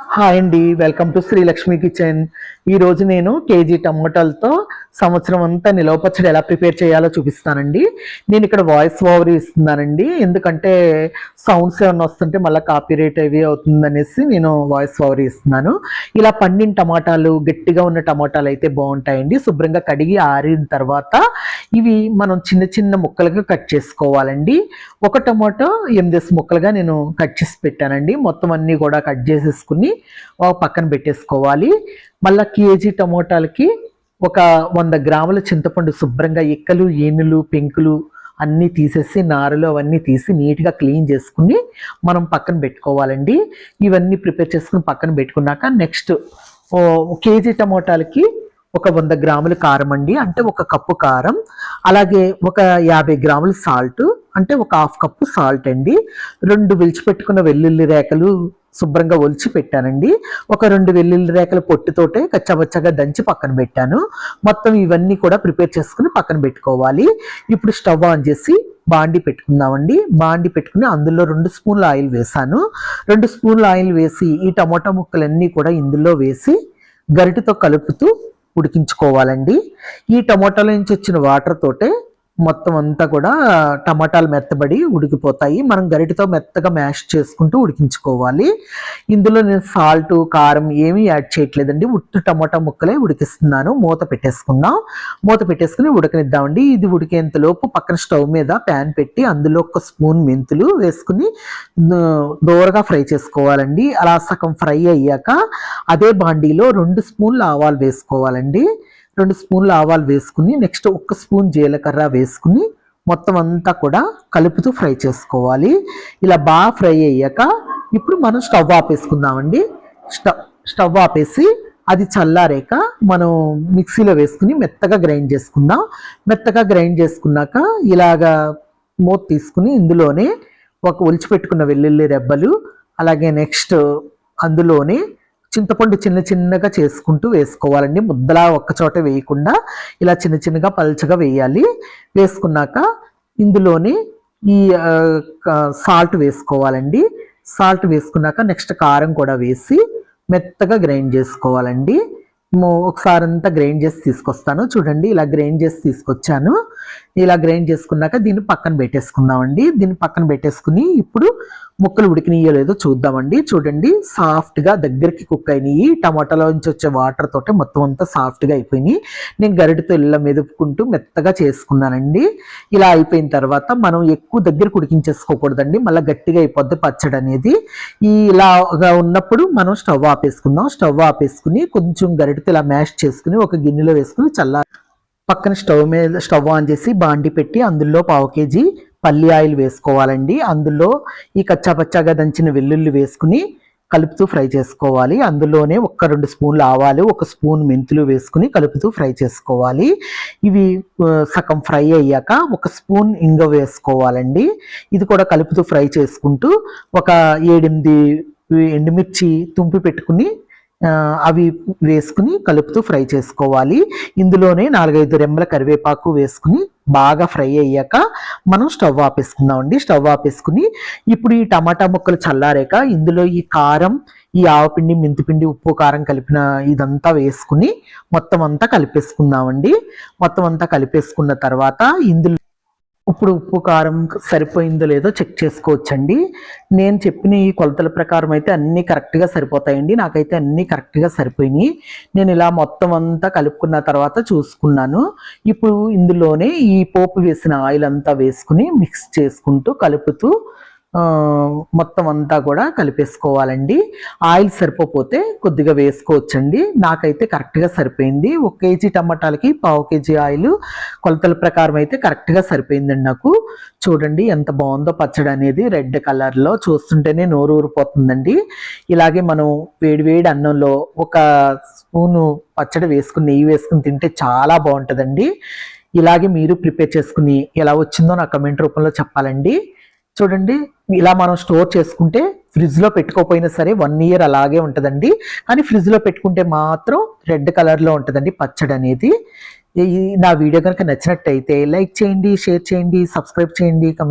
Hi అండి welcome to Srilakshmi kitchen. ఈరోజు నేను కేజీ టమోటాలతో సంవత్సరం అంతా నిలవ పచ్చడి ఎలా ప్రిపేర్ చేయాలో చూపిస్తానండి. నేను ఇక్కడ వాయిస్ ఓవర్ ఇస్తున్నానండి. ఎందుకంటే సౌండ్స్ ఏమన్నా వస్తుంటే మళ్ళీ కాపీ రేట్ అవి అవుతుందనేసి నేను వాయిస్ ఓవర్ ఇస్తున్నాను. ఇలా పండిన టమాటాలు గట్టిగా ఉన్న టమాటాలు అయితే బాగుంటాయండి. శుభ్రంగా కడిగి ఆరిన తర్వాత ఇవి మనం చిన్న చిన్న ముక్కలుగా కట్ చేసుకోవాలండి. ఒక టమాటో ఎనిమిది ముక్కలుగా నేను కట్ చేసి పెట్టానండి. మొత్తం అన్నీ కూడా కట్ చేసేసుకుని పక్కన పెట్టేసుకోవాలి. మళ్ళీ కేజీ టమోటాలకి ఒక వంద గ్రాముల చింతపండు శుభ్రంగా ఇక్కలు ఏనులు పెంకులు అన్నీ తీసేసి నారలు అవన్నీ తీసి నీట్గా క్లీన్ చేసుకుని మనం పక్కన పెట్టుకోవాలండి. ఇవన్నీ ప్రిపేర్ చేసుకుని పక్కన పెట్టుకున్నాక నెక్స్ట్ కేజీ టమోటాలకి ఒక వంద గ్రాముల కారం అండి. అంటే ఒక కప్పు కారం అలాగే ఒక యాభై గ్రాముల సాల్ట్ అంటే ఒక హాఫ్ కప్పు సాల్ట్ అండి. రెండు విడిచిపెట్టుకున్న వెల్లుల్లి రేకలు శుభ్రంగా ఒలిచి పెట్టానండి. ఒక రెండు వెల్లుల్లి రేఖల పొట్టుతోటే కచ్చబచ్చగా దంచి పక్కన పెట్టాను. మొత్తం ఇవన్నీ కూడా ప్రిపేర్ చేసుకుని పక్కన పెట్టుకోవాలి. ఇప్పుడు స్టవ్ ఆన్ చేసి బాండి పెట్టుకుందామండి. బాండి పెట్టుకుని అందులో రెండు స్పూన్ల ఆయిల్ వేసాను. రెండు స్పూన్ల ఆయిల్ వేసి ఈ టమోటా ముక్కలన్నీ కూడా ఇందులో వేసి గరిటెతో కలుపుతూ ఉడికించుకోవాలండి. ఈ టమోటాల నుంచి వచ్చిన వాటర్ తోటే మొత్తం అంతా కూడా టమాటాలు మెత్తబడి ఉడికిపోతాయి. మనం గరిటతో మెత్తగా మ్యాష్ చేసుకుంటూ ఉడికించుకోవాలి. ఇందులో నేను సాల్ట్ కారం ఏమీ యాడ్ చేయట్లేదండి. ఉట్టు టమాటా ముక్కలే ఉడికిస్తున్నాను. మూత పెట్టేసుకుందాం. మూత పెట్టేసుకుని ఉడకనిద్దామండి. ఇది ఉడికేంతలోపు పక్కన స్టవ్ మీద ప్యాన్ పెట్టి అందులో ఒక స్పూన్ మెంతులు వేసుకుని దూరగా ఫ్రై చేసుకోవాలండి. అలా సగం ఫ్రై అయ్యాక అదే బాండీలో రెండు స్పూన్లు ఆవాలు వేసుకోవాలండి. రెండు స్పూన్లు ఆవాలు వేసుకుని నెక్స్ట్ ఒక స్పూన్ జీలకర్ర వేసుకుని మొత్తం అంతా కూడా కలుపుతూ ఫ్రై చేసుకోవాలి. ఇలా బాగా ఫ్రై అయ్యాక ఇప్పుడు మనం స్టవ్ ఆపేసుకుందామండి. స్టవ్ స్టవ్ ఆపేసి అది చల్లారాక మనం మిక్సీలో వేసుకుని మెత్తగా గ్రైండ్ చేసుకుందాం. మెత్తగా గ్రైండ్ చేసుకున్నాక ఇలాగా మూత తీసుకుని ఇందులోనే ఒక ఒలిచిపెట్టుకున్న వెల్లుల్లి రెబ్బలు అలాగే నెక్స్ట్ అందులోనే చింతపండు చిన్న చిన్నగా చేసుకుంటూ వేసుకోవాలండి. ముద్దలా ఒక్కచోట వేయకుండా ఇలా చిన్న చిన్నగా పల్చగా వేయాలి. వేసుకున్నాక ఇందులోనే ఈ సాల్ట్ వేసుకోవాలండి. సాల్ట్ వేసుకున్నాక నెక్స్ట్ కారం కూడా వేసి మెత్తగా గ్రైండ్ చేసుకోవాలండి. ఒకసారి అంతా గ్రైండ్ చేసి తీసుకొస్తాను. చూడండి ఇలా గ్రైండ్ చేసి తీసుకొచ్చాను. ఇలా గ్రైండ్ చేసుకున్నాక దీన్ని పక్కన పెట్టేసుకుందామండి. దీన్ని పక్కన పెట్టేసుకుని ఇప్పుడు ముక్కలు ఉడికినాయో లేదో చూద్దామండి. చూడండి సాఫ్ట్గా దగ్గరికి కుక్ అయినాయి. టమాటాలో నుంచి వచ్చే వాటర్ తోటే మొత్తం అంతా సాఫ్ట్గా అయిపోయినాయి. నేను గరిటతో ఇళ్ళ మెదుపుకుంటూ మెత్తగా చేసుకున్నానండి. ఇలా అయిపోయిన తర్వాత మనం ఎక్కువ దగ్గర ఉడికించేసుకోకూడదండి. మళ్ళీ గట్టిగా అయిపోద్ది పచ్చడి అనేది. ఈ ఇలాగా ఉన్నప్పుడు మనం స్టవ్ ఆపేసుకుందాం. స్టవ్ ఆపేసుకుని కొంచెం గరిటతో ఇలా మ్యాష్ చేసుకుని ఒక గిన్నెలో వేసుకుని చల్లాలి పక్కన స్టవ్ మీద స్టవ్ ఆన్ చేసి బాండి పెట్టి అందులో పావు కేజీ పల్లి ఆయిల్ వేసుకోవాలండి. అందులో ఈ కచ్చాపచ్చాగా దంచిన వెల్లుల్లి వేసుకుని కలుపుతూ ఫ్రై చేసుకోవాలి. అందులోనే ఒక రెండు స్పూన్లు ఆవాలు ఒక స్పూన్ మెంతులు వేసుకుని కలుపుతూ ఫ్రై చేసుకోవాలి. ఇవి సగం ఫ్రై అయ్యాక ఒక స్పూన్ ఇంగ వేసుకోవాలండి. ఇది కూడా కలుపుతూ ఫ్రై చేసుకుంటూ ఒక ఏడెనిమిది ఎండుమిర్చి తుంపి పెట్టుకుని అవి వేసుకుని కలుపుతూ ఫ్రై చేసుకోవాలి. ఇందులోనే నాలుగైదు రెమ్మల కరివేపాకు వేసుకుని బాగా ఫ్రై అయ్యాక మనం స్టవ్ ఆపేసుకుందామండి స్టవ్ ఆపేసుకుని ఇప్పుడు ఈ టమాటా ముక్కలు చల్లారాక ఇందులో ఈ కారం ఈ ఆవపిండి మెంతిపిండి ఉప్పు కారం కలిపిన ఇదంతా వేసుకుని మొత్తం అంతా కలిపేసుకుందామండి మొత్తం అంతా కలిపేసుకున్న తర్వాత ఇందులో ఇప్పుడు ఉప్పు కారం సరిపోయిందో లేదో చెక్ చేసుకోవచ్చండి. నేను చెప్పిన ఈ కొలతల ప్రకారం అయితే అన్నీ కరెక్ట్గా సరిపోతాయండి. నాకైతే అన్నీ కరెక్ట్గా సరిపోయినాయి. నేను ఇలా మొత్తం అంతా కలుపుకున్న తర్వాత చూసుకున్నాను. ఇప్పుడు ఇందులోనే ఈ పోపు వేసిన ఆయిల్ అంతా వేసుకుని మిక్స్ చేసుకుంటూ కలుపుతూ మొత్తం అంతా కూడా కలిపేసుకోవాలండి. ఆయిల్ సరిపోతే కొద్దిగా వేసుకోవచ్చండి. నాకైతే కరెక్ట్గా సరిపోయింది. ఒక కేజీ టమాటాలకి పావు కేజీ ఆయిల్ కొలతల ప్రకారం అయితే కరెక్ట్గా సరిపోయిందండి నాకు. చూడండి ఎంత బాగుందో పచ్చడి అనేది రెడ్ కలర్లో చూస్తుంటేనే నోరు ఊరిపోతుందండి. ఇలాగే మనం వేడివేడి అన్నంలో ఒక స్పూను పచ్చడి వేసుకుని నెయ్యి వేసుకుని తింటే చాలా బాగుంటుందండి. ఇలాగే మీరు ప్రిపేర్ చేసుకుని ఎలా వచ్చిందో నా కమెంట్ రూపంలో చెప్పాలండి. చూడండి ఇలా మనం స్టోర్ చేసుకుంటే ఫ్రిడ్జ్లో పెట్టుకోపోయినా సరే వన్ ఇయర్ అలాగే ఉంటుందండి. కానీ ఫ్రిడ్జ్లో పెట్టుకుంటే మాత్రం రెడ్ కలర్లో ఉంటుందండి పచ్చడి అనేది. నా వీడియో కనుక నచ్చినట్టయితే లైక్ చేయండి షేర్ చేయండి సబ్స్క్రైబ్ చేయండి కమెంట్